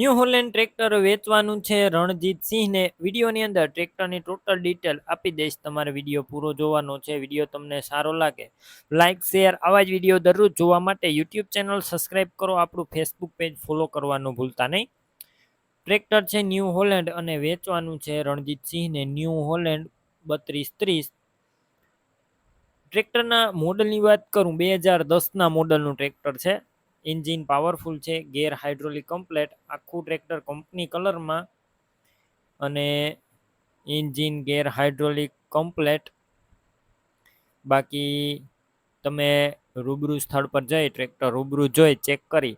New Holland tractor વેચવાનું છે રણજીત સિંહને. વિડીયોની અંદર ટ્રેક્ટરની ટોટલ ડિટેલ આપી દઈશ. તમારે વીડિયો પૂરો જોવાનો છે. વીડિયો તમને સારો લાગે લાઇક શેર, આવા જ વીડિયો દરરોજ જોવા માટે યુટ્યુબ ચેનલ સબસ્ક્રાઇબ કરો. આપણું ફેસબુક પેજ ફોલો કરવાનું ભૂલતા નહીં. ટ્રેક્ટર છે ન્યૂ હોલેન્ડ અને વેચવાનું છે રણજીત સિંહને. ન્યૂ હોલેન્ડ બત્રીસ ત્રીસ. ટ્રેક્ટરના મોડલની વાત કરું, બે હજાર દસના મોડલનું ટ્રેક્ટર છે. એન્જિન પાવરફુલ છે, ગેર હાઇડ્રોલિક કમ્પ્લેટ, આખું ટ્રેક્ટર કંપની કલરમાં અને એન્જિન ગેર હાઇડ્રોલિક કમ્પ્લેટ. બાકી તમે રૂબરૂ સ્થળ પર જઈ ટ્રેક્ટર રૂબરૂ જોઈ, ચેક કરી.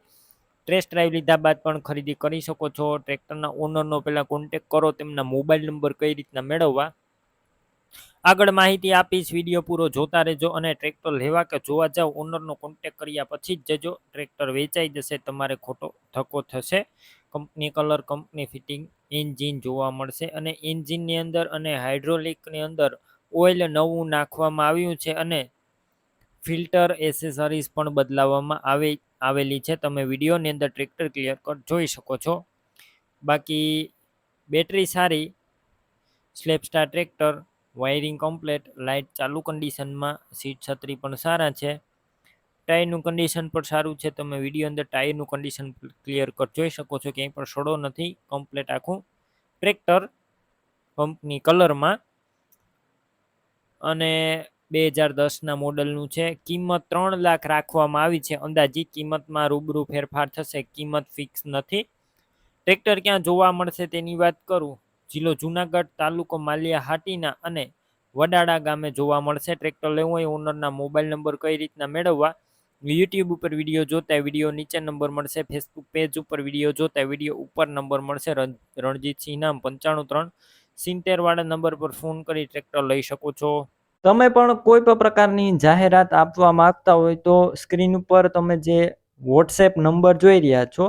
ટેસ્ટ ડ્રાઈવ લીધા બાદ પણ ખરીદી કરી શકો છો. ટ્રેક્ટરના ઓનરનો પહેલાં કોન્ટેક કરો, તેમના મોબાઈલ નંબર કઈ રીતના મેળવવા. આગળ માહિતી આપીશ. વીડિયો પૂરો જોતા રહેજો અને ટ્રેક્ટર લેવા કે જોવા જાવ ઓનરનો કોન્ટેક કર્યા પછી જ જજો. ટ્રેક્ટર વેચાઈ જશે, તમારે ખોટો ધક્કો થશે. Company colour, company fitting, engine જોવા મળશે અને એન્જિનની અંદર અને હાઇડ્રોલિકની અંદર ઓઇલ નવું નાખવામાં આવ્યું છે અને ફિલ્ટર એસેસરીઝ પણ બદલાવવામાં આવે, આવેલી છે. તમે વિડીયોની અંદર ટ્રેક્ટર ક્લિયર કટ જોઈ શકો છો. બાકી બેટરી સારી સ્લેપસ્ટાર ટ્રેક્ટર વાયરિંગ કમ્પ્લેટ, લાઇટ ચાલુ કન્ડિશનમાં, સીટ છત્રી પણ સારા છે. ટાયરનું કન્ડિશન પણ સારું છે. તમે વીડિયો અંદર ટાયરનું કન્ડિશન ક્લિયર કટ જોઈ શકો છો, ક્યાંય પણ સડો નથી. કમ્પ્લેટ આખું ટ્રેક્ટર પંપની કલરમાં. અને બે હજાર દસના મોડલનું છે. કિંમત ત્રણ લાખ રાખવામાં આવી છે. અંદાજિત કિંમતમાં રૂબરૂ ફેરફાર થશે. કિંમત ફિક્સ નથી. ટ્રેક્ટર ક્યાં જોવા મળશે તેની વાત કરું. જિલ્લો જુનાગઢ તાલુકો માલિયા હાટીના અને વડાળા ગામે જોવા મળશે. ટ્રેક્ટર લેવું હોય ઓનરના મોબાઈલ નંબર કઈ રીતના મેળવવા? યુટ્યુબ ઉપર વીડિયો જોતા વીડિયો નીચે નંબર મળશે. ફેસબુક પેજ ઉપર વીડિયો જોતા વીડિયો ઉપર નંબર મળશે. રણજીતસિંહ નામ પંચાણું ત્રણ સિત્તેર વાળા નંબર પર ફોન કરી ટ્રેક્ટર લઈ શકો છો. તમે પણ કોઈ પણ પ્રકારની જાહેરાત આપવા માંગતા હોય તો સ્ક્રીન ઉપર તમે જે વોટ્સએપ નંબર જોઈ રહ્યા છો